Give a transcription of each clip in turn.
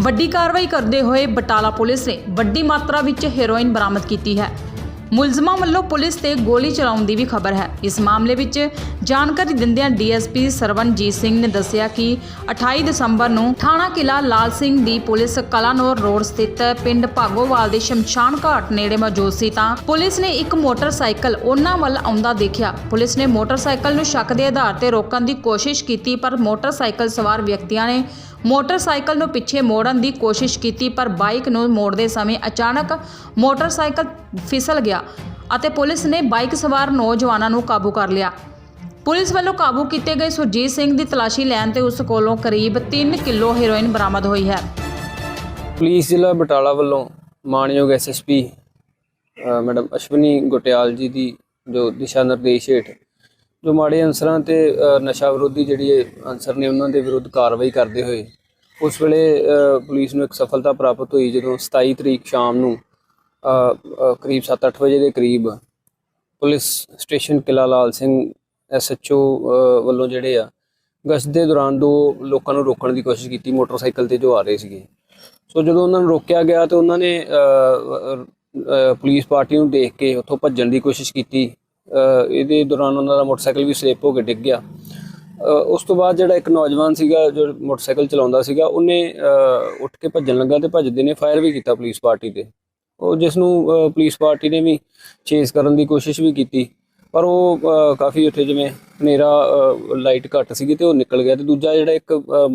ਵੱਡੀ ਕਾਰਵਾਈ ਕਰਦੇ ਹੋਏ ਬਟਾਲਾ ਪੁਲਿਸ ਨੇ ਵੱਡੀ ਮਾਤਰਾ ਵਿੱਚ ਹੈਰੋਇਨ ਬਰਾਮਦ ਕੀਤੀ ਹੈ। ਮੁਲਜ਼ਮਾਂ ਵੱਲੋਂ ਪੁਲਿਸ ਤੇ ਗੋਲੀ ਚਲਾਉਣ ਦੀ ਵੀ ਖਬਰ ਹੈ। ਇਸ ਮਾਮਲੇ ਵਿੱਚ ਜਾਣਕਾਰੀ ਦਿੰਦਿਆਂ ਡੀਐਸਪੀ ਸਰਵਨਜੀਤ ਸਿੰਘ ਨੇ ਦੱਸਿਆ ਕਿ 28 ਦਸੰਬਰ ਨੂੰ ਥਾਣਾ ਕਿਲਾ ਲਾਲ ਸਿੰਘ ਦੀ ਪੁਲਿਸ ਕਲਾਨੌਰ ਰੋਡ ਸਥਿਤ ਪਿੰਡ ਭਾਗੋਵਾਲ ਦੇ ਸ਼ਮਸ਼ਾਨ ਘਾਟ ਨੇੜੇ ਮੌਜੂਦ ਸੀ ਤਾਂ ਪੁਲਿਸ ਨੇ ਇੱਕ ਮੋਟਰਸਾਈਕਲ ਉਹਨਾਂ ਵੱਲ ਆਉਂਦਾ ਦੇਖਿਆ। ਪੁਲਿਸ ਨੇ ਮੋਟਰਸਾਈਕਲ ਨੂੰ ਸ਼ੱਕ ਦੇ ਆਧਾਰ ਤੇ ਰੋਕਣ ਦੀ ਕੋਸ਼ਿਸ਼ ਕੀਤੀ, ਪਰ ਮੋਟਰਸਾਈਕਲ ਸਵਾਰ ਵਿਅਕਤੀਆਂ ਨੇ ਮੋਟਰਸਾਈਕਲ ਨੂੰ ਪਿੱਛੇ ਮੋੜਨ ਦੀ ਕੋਸ਼ਿਸ਼ ਕੀਤੀ, ਪਰ ਬਾਈਕ ਨੂੰ ਮੋੜਦੇ ਸਮੇਂ ਅਚਾਨਕ ਮੋਟਰਸਾਈਕਲ ਫਿਸਲ ਗਿਆ। ਅਤੇ ਪੁਲਿਸ ਨੇ ਬਾਈਕ ਸਵਾਰ ਨੌਜਵਾਨਾਂ ਨੂੰ ਕਾਬੂ ਕਰ ਲਿਆ। ਪੁਲਿਸ ਵੱਲੋਂ ਕਾਬੂ ਕੀਤੇ ਗਏ ਸੁਰਜੀਤ ਸਿੰਘ ਦੀ ਤਲਾਸ਼ੀ ਲੈਣ ਤੇ ਉਸ ਕੋਲੋਂ ਕਰੀਬ 3 ਕਿਲੋ ਹੈਰੋਇਨ ਬਰਾਮਦ ਹੋਈ ਹੈ। ਪੁਲਿਸ ਜ਼ਿਲ੍ਹਾ ਬਟਾਲਾ ਵੱਲੋਂ ਮਾਨਯੋਗ ਐਸਐਸਪੀ ਮੈਡਮ ਅਸ਼ਵਨੀ ਗੁਟਿਆਲ ਜੀ ਦੀ ਜੋ ਦਿਸ਼ਾ ਨਿਰਦੇਸ਼ ਹੇਠ ਜੋ ਮਾੜੇ ਅਨਸਰਾਂ ਤੇ ਨਸ਼ਾ ਵਿਰੋਧੀ ਜਿਹੜੀ ਅਨਸਰ ਨੇ ਉਹਨਾਂ ਦੇ ਵਿਰੁੱਧ ਕਾਰਵਾਈ ਕਰਦੇ ਹੋਏ ਉਸ ਵੇਲੇ ਅ, ਪੁਲਿਸ ਨੂੰ ਇੱਕ ਸਫਲਤਾ ਪ੍ਰਾਪਤ ਹੋਈ ਜਦੋਂ 27 ਤਰੀਕ ਸ਼ਾਮ ਨੂੰ ਕਰੀਬ 7-8 ਵਜੇ ਦੇ ਕਰੀਬ ਪੁਲਿਸ ਸਟੇਸ਼ਨ ਕਿਲਾ ਲਾਲ ਸਿੰਘ ਐਸਐਚਓ ਵੱਲੋਂ ਜਿਹੜੇ ਆ, ਗਸ਼ਤ ਦੇ ਦੌਰਾਨ ਦੋ ਲੋਕਾਂ ਨੂੰ ਰੋਕਣ ਦੀ ਕੋਸ਼ਿਸ਼ ਕੀਤੀ, ਮੋਟਰਸਾਈਕਲ ਤੇ ਜੋ ਆ ਰਹੇ ਸੀਗੇ। ਸੋ ਜਦੋਂ ਉਹਨਾਂ ਨੂੰ ਰੋਕਿਆ ਗਿਆ ਤੇ ਉਹਨਾਂ ਨੇ ਪੁਲਿਸ ਪਾਰਟੀ ਨੂੰ ਦੇਖ ਕੇ ਉੱਥੋਂ ਭੱਜਣ ਦੀ ਕੋਸ਼ਿਸ਼ ਕੀਤੀ। ਇਹਦੇ ਦੌਰਾਨ ਉਹਨਾਂ ਦਾ ਮੋਟਰਸਾਈਕਲ ਵੀ ਸਲਿੱਪ ਹੋ ਕੇ ਡਿੱਗ ਗਿਆ। ਉਸ ਤੋਂ ਬਾਅਦ ਜਿਹੜਾ ਇੱਕ ਨੌਜਵਾਨ ਸੀਗਾ, ਜੋ ਮੋਟਰਸਾਈਕਲ ਚਲਾਉਂਦਾ ਸੀਗਾ, ਉਹਨੇ ਉੱਠ ਕੇ ਭੱਜਣ ਲੱਗਾ ਤੇ ਭੱਜਦੇ ਨੇ, ਫਾਇਰ ਵੀ ਕੀਤਾ ਪੁਲਿਸ ਪਾਰਟੀ ਤੇ। ਉਹ ਜਿਸ ਨੂੰ ਪੁਲਿਸ ਪਾਰਟੀ ਨੇ ਵੀ ਚੇਸ ਕਰਨ ਦੀ ਕੋਸ਼ਿਸ਼ ਵੀ ਕੀਤੀ। ਪਰ ਉਹ ਕਾਫੀ ਉੱਥੇ ਜਿਵੇਂ ਹਨੇਰਾ ਲਾਈਟ ਘੱਟ ਸੀਗੀ ਤੇ ਉਹ ਨਿਕਲ ਗਿਆ ਤੇ ਦੂਜਾ ਜਿਹੜਾ ਇੱਕ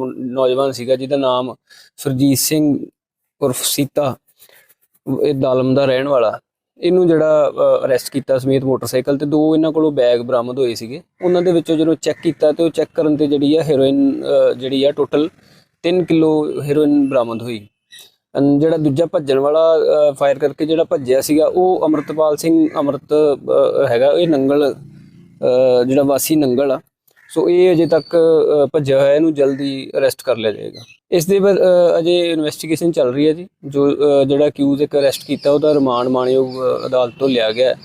ਨੌਜਵਾਨ ਸੀਗਾ ਜਿਹਦਾ ਨਾਮ ਸੁਰਜੀਤ ਸਿੰਘ ਉਰਫ ਸੀਤਾ, ਇਹ ਦਾਲਮ ਦਾ ਰਹਿਣ ਵਾਲਾ। ਇਹਨੂੰ ਜਿਹੜਾ ਅਰੈਸਟ ਕੀਤਾ ਸਮੇਤ ਮੋਟਰਸਾਈਕਲ ਤੇ ਦੋ ਇਹਨਾਂ ਕੋਲੋਂ ਬੈਗ ਬਰਾਮਦ ਹੋਏ ਸੀਗੇ। ਉਹਨਾਂ ਦੇ ਵਿੱਚੋਂ ਜਦੋਂ ਚੈੱਕ ਕੀਤਾ ਤੇ ਉਹ ਚੈੱਕ ਕਰਨ ਤੇ ਜਿਹੜੀ ਆ ਹੈਰੋਇਨ ਜਿਹੜੀ ਆ ਟੋਟਲ 3 ਕਿਲੋ ਹੈਰੋਇਨ ਬਰਾਮਦ ਹੋਈ। ਜਿਹੜਾ ਦੂਜਾ ਭੱਜਣ ਵਾਲਾ ਫਾਇਰ ਕਰਕੇ ਜਿਹੜਾ ਭੱਜਿਆ ਸੀਗਾ, ਉਹ ਅਮਰਤਪਾਲ ਸਿੰਘ ਅਮਰਤ ਹੈਗਾ, ਇਹ ਨੰਗਲ ਜਿਹੜਾ ਵਾਸੀ ਨੰਗਲ ਆ। ਸੋ ਇਹ ਅਜੇ ਤੱਕ ਭੱਜਿਆ ਹੋਇਆ, ਇਹਨੂੰ ਜਲਦੀ ਅਰੈਸਟ ਕਰ ਲਿਆ ਜਾਏਗਾ। ਇਸ ਦੇ ਬਾਅਦ ਅਜੇ ਇਨਵੈਸਟੀਗੇਸ਼ਨ ਚੱਲ ਰਹੀ ਹੈ ਜੀ। ਜੋ ਜਿਹੜਾ ਅਕਿਊਜ਼ ਇੱਕ ਅਰੈਸਟ ਕੀਤਾ, ਉਹਦਾ ਰਿਮਾਂਡ ਮਾਣਯੋਗ ਅਦਾਲਤ ਤੋਂ ਲਿਆ ਗਿਆ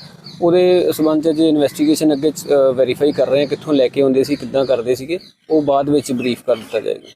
ਉਹਦੇ ਸਬੰਧ ਚ ਜੇ ਇਨਵੈਸਟੀਗੇਸ਼ਨ ਅੱਗੇ ਵੈਰੀਫਾਈ ਕਰ ਰਹੇ ਹਾਂ, ਕਿੱਥੋਂ ਲੈ ਕੇ ਆਉਂਦੇ ਸੀ, ਕਿੱਦਾਂ ਕਰਦੇ ਸੀਗੇ। ਉਹ ਬਾਅਦ ਵਿੱਚ ਬਰੀਫ ਕਰ ਦਿੱਤਾ ਜਾਏਗਾ।